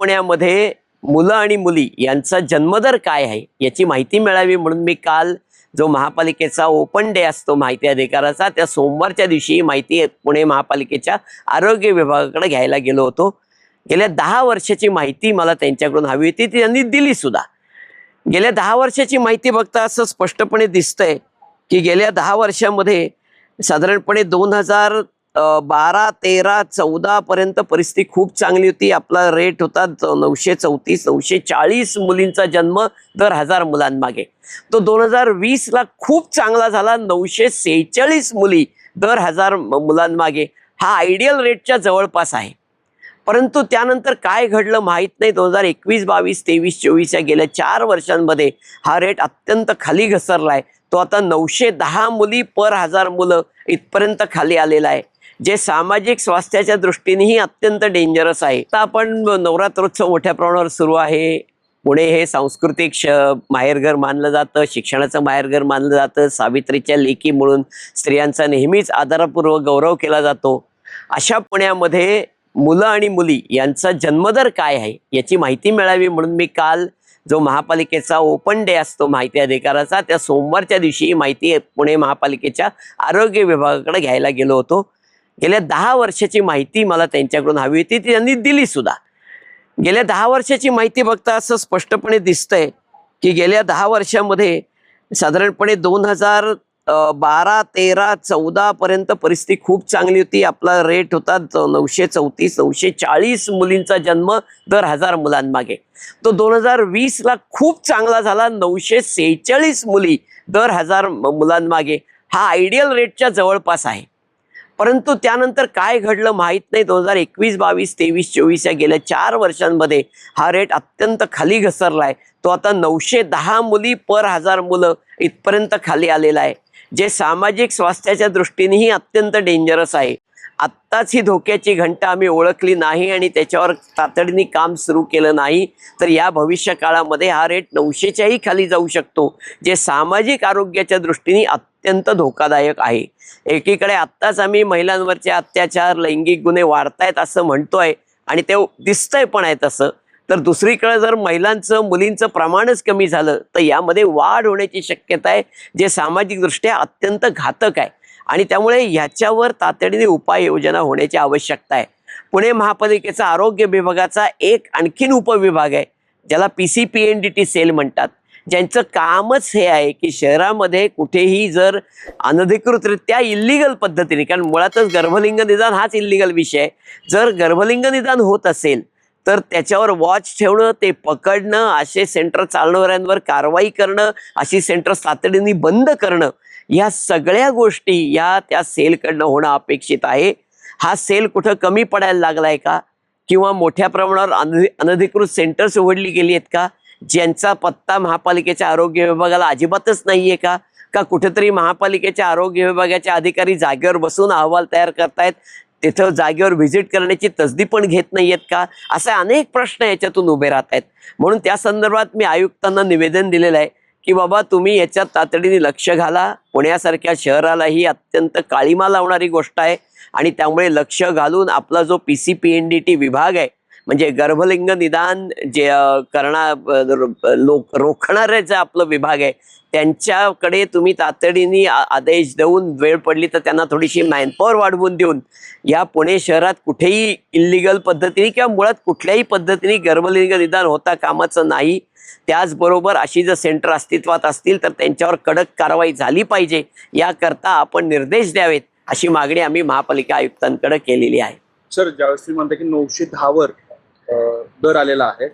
पुण्यामध्ये मुलं आणि मुली यांचा जन्मदर काय आहे याची माहिती मिळावी म्हणून मी काल जो महापालिकेचा ओपन डे असतो माहिती अधिकाराचा त्या सोमवारच्या दिवशी माहिती पुणे महापालिकेच्या आरोग्य विभागाकडे घ्यायला गेलो होतो. गेल्या दहा वर्षाची माहिती मला त्यांच्याकडून हवी होती ती त्यांनी दिली सुद्धा. गेल्या दहा वर्षाची माहिती बघता असं स्पष्टपणे दिसतंय की गेल्या दहा वर्षामध्ये साधारणपणे दोन हजार बारा तेरा चौदा पर्यंत परिस्थिती खूप चांगली होती. आपला रेट होता नऊशे चौतीस नऊशे चाळीस मुलींचा जन्म दर हजार मुलांमागे. तो दोन हजार वीसला खूप चांगला झाला. नऊशे सेहेचाळीस मुली दर हजार मुलांमागे. हा आयडियल रेटच्या जवळपास आहे. परंतु त्यानंतर काय घडलं माहीत नाही. दोन हजार एकवीस बावीस तेवीस चोवीस या गेल्या चार वर्षांमध्ये हा रेट अत्यंत खाली घसरला आहे तो आता नऊशे दहा मुली पर हजार मुलं इथपर्यंत खाली आलेला आहे. जे सामाजिक स्वास्थ्याच्या दृष्टीनेही अत्यंत डेंजरस आहे. आता आपण नवरात्रोत्सव मोठ्या प्रमाणावर सुरू आहे. पुणे हे सांस्कृतिक श माहेरघर मानलं जातं शिक्षणाचं माहेरघर मानलं जातं. सावित्रीच्या लेखी म्हणून स्त्रियांचा नेहमीच आदरपूर्वक गौरव केला जातो. अशा पुण्यामध्ये मुलं आणि मुली यांचा जन्मदर काय आहे याची माहिती मिळावी म्हणून मी काल जो महापालिकेचा ओपन डे असतो माहिती अधिकाराचा त्या सोमवारच्या दिवशी ही माहिती पुणे महापालिकेच्या आरोग्य विभागाकडे घ्यायला गेलो होतो. गेल्या दहा वर्षाची माहिती मला त्यांच्याकडून हवी होती ती त्यांनी दिली सुद्धा. गेल्या दहा वर्षाची माहिती बघता असं स्पष्टपणे दिसतंय की गेल्या दहा वर्षामध्ये साधारणपणे दोन हजार बारा तेरा चौदा पर्यंत परिस्थिती खूप चांगली होती. आपला रेट होता नऊशे चौतीस नऊशे चाळीस मुलींचा जन्म दर हजार मुलांमागे. तो दोन हजार वीसला खूप चांगला झाला नऊशे सेहेचाळीस मुली दर हजार मुलांमागे. हा आयडियल रेटच्या जवळपास आहे. परंतु त्यानंतर काय घडलं माहीत नाही. दोन हजार एकवीस बावीस तेवीस चोवीस या गेल्या चार वर्षांमध्ये हा रेट अत्यंत खाली घसरला आहे तो आता नऊशे दहा मुली पर हजार मुलं इथपर्यंत खाली आलेला आहे. जे सामाजिक स्वास्थ्याच्या दृष्टीनेही अत्यंत डेंजरस आहे. आत्ताच ही धोक्याची घंटा आम्ही ओळखली नाही आणि त्याच्यावर तातडीने काम सुरू केलं नाही तर या भविष्य काळामध्ये हा रेट नऊशेच्याही खाली जाऊ शकतो. जे सामाजिक आरोग्याच्या दृष्टीने अत्यंत धोकादायक आहे. एकीकडे आत्ताच आम्ही महिलांवरचे अत्याचार लैंगिक गुन्हे वाढतायत असं म्हणतोय आणि ते दिसतंय पण आहे तसं. तर दुसरीकडे जर महिलांचं मुलींचं प्रमाणच कमी झालं तर यामध्ये वाढ होण्याची शक्यता आहे जे सामाजिकदृष्ट्या अत्यंत घातक आहे. आणि त्यामुळे ह्याच्यावर तातडीने उपाययोजना होण्याची आवश्यकता आहे. पुणे महापालिकेचा आरोग्य विभागाचा एक आणखीन उपविभाग आहे ज्याला P C P N D T cell म्हणतात. ज्यांचं कामच हे आहे की शहरामध्ये कुठेही जर अनधिकृतरित्या इल्लिगल पद्धतीने कारण मुळातच गर्भलिंग निदान हाच इल्लिगल विषय आहे. जर गर्भलिंग निदान होत असेल तर त्याच्यावर वॉच ठेवणं ते पकडणं असे सेंटर चालणाऱ्यांवर कारवाई करणं अशी सेंटर तातडीने बंद करणं या सगळ्या गोष्टी या त्या सेलकडनं होणं अपेक्षित आहे. हा सेल कुठं कमी पडायला लागलाय का? किंवा मोठ्या प्रमाणावर अनधिकृत सेंटर्स उघडली गेली आहेत का? ज्यांचा पत्ता महापालिकेच्या आरोग्य विभागाला अजिबातच नाहीये का? का कुठेतरी महापालिकेच्या आरोग्य विभागाचे अधिकारी जागेवर बसून अहवाल तयार करतायत? तिथं जागेवर व्हिजिट करण्याची तसदी पण घेत नाहीयेत का? असे अनेक प्रश्न याच्यातून उभे राहत आहेत म्हणून त्या संदर्भात मी आयुक्तांना निवेदन दिलेलं आहे की बाबा तुम्ही याच्यात तातडीने लक्ष घाला. पुण्यासारख्या शहराला ही अत्यंत काळीमा लावणारी गोष्ट आहे आणि त्यामुळे लक्ष घालून आपला जो P C P N D T विभाग आहे म्हणजे गर्भलिंग निदान जे करणार लोक रोखणारे जे आपलं विभाग आहे त्यांच्याकडे तुम्ही तातडीने आदेश देऊन वेळ पडली तर त्यांना थोडीशी मॅनपॉवर वाढवून देऊन या पुणे शहरात कुठेही इल्लिगल पद्धतीने किंवा मुळात कुठल्याही पद्धतीने गर्भलिंग निदान होता कामाचं नाही. त्याचबरोबर अशी जर सेंटर अस्तित्वात असतील तर त्यांच्यावर कडक कारवाई झाली पाहिजे याकरता आपण निर्देश द्यावेत अशी मागणी आम्ही महापालिका आयुक्तांकडे केलेली आहे. सर ज्यावेळेस म्हणता की नऊशे दहावर दर आलेला आहे.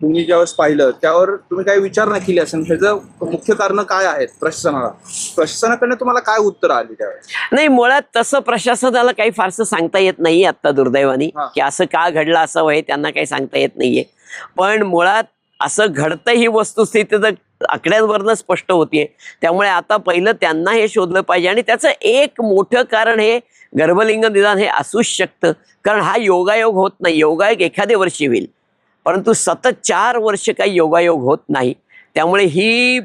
तुम्ही ज्यावेळेस पाहिलं त्यावर तुम्ही काही विचार नाही केली असेल त्याचं मुख्य कारण काय आहेत प्रशासनाला? प्रशासनाकडनं तुम्हाला काय उत्तर आली त्यावेळेस? नाही मुळात तसं प्रशासनाला काही फारसं सांगता येत नाही आता दुर्दैवानी. की असं का घडलं असं हे त्यांना काही सांगता येत नाहीये. पण मुळात असं घडतं ही वस्तुस्थिती तर आकड्यांवरनं स्पष्ट होतीये. त्यामुळे आता पहिलं त्यांना हे शोधलं पाहिजे आणि त्याचं एक मोठं कारण हे गर्भलिंग निदान हे असूच शकतं. कारण हा योगायोग होत नाही. योगायोग एखाद्या वर्षी होईल. परंतु सतत चार वर्ष काही योगायोग होत नाही. त्यामुळे ही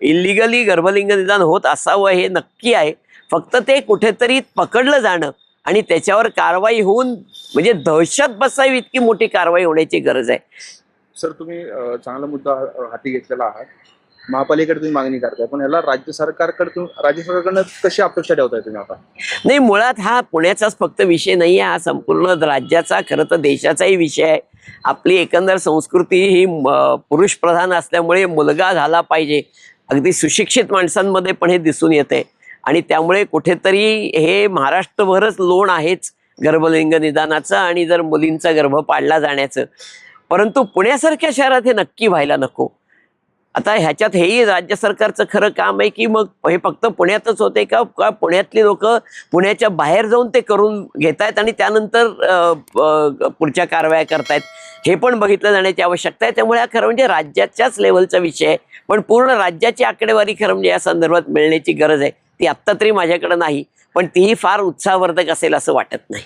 इलिगली गर्भलिंग निदान होत असावं हे नक्की आहे. फक्त ते कुठेतरी पकडलं जाणं आणि त्याच्यावर कारवाई होऊन म्हणजे दहशत बसावी इतकी मोठी कारवाई होण्याची गरज आहे. सर तुम्ही चांगला मुद्दा हाती घेतलेला आहात. महापालिकेकडे तुम्ही मागणी करताय पण याला राज्य सरकारकडे राज्य सरकारकडनं कशी अपेक्षा ठेवताय तुम्ही आता? नाही मुळात हा पुण्याचाच फक्त विषय नाही आहे हा संपूर्ण राज्याचा खरं तर देशाचाही विषय आहे. आपली एकंदर संस्कृती ही पुरुष प्रधान असल्यामुळे मुलगा झाला पाहिजे. अगदी सुशिक्षित माणसांमध्ये पण हे दिसून येते. आणि त्यामुळे कुठेतरी हे महाराष्ट्रभरच लोण आहेच गर्भलिंग निदानाचं आणि जर मुलींचा गर्भ पाडला जाण्याचं. परंतु पुण्यासारख्या शहरात हे नक्की व्हायला नको. आता ह्याच्यात हेही राज्य सरकारचं खरं काम आहे की मग हे फक्त पुण्यातच होते का? का पुण्यातली लोक पुण्याच्या बाहेर जाऊन ते करून घेत आहेत आणि त्यानंतर पुढच्या कारवाया करतायत? हे पण बघितलं जाण्याची आवश्यकता आहे. त्यामुळे हा खरं म्हणजे राज्याच्याच लेवलचा विषय आहे. पण पूर्ण राज्याची आकडेवारी खरं म्हणजे या संदर्भात मिळण्याची गरज आहे. ती आत्ता तरी माझ्याकडे नाही. पण तीही फार उत्साहवर्धक असेल असं वाटत नाही.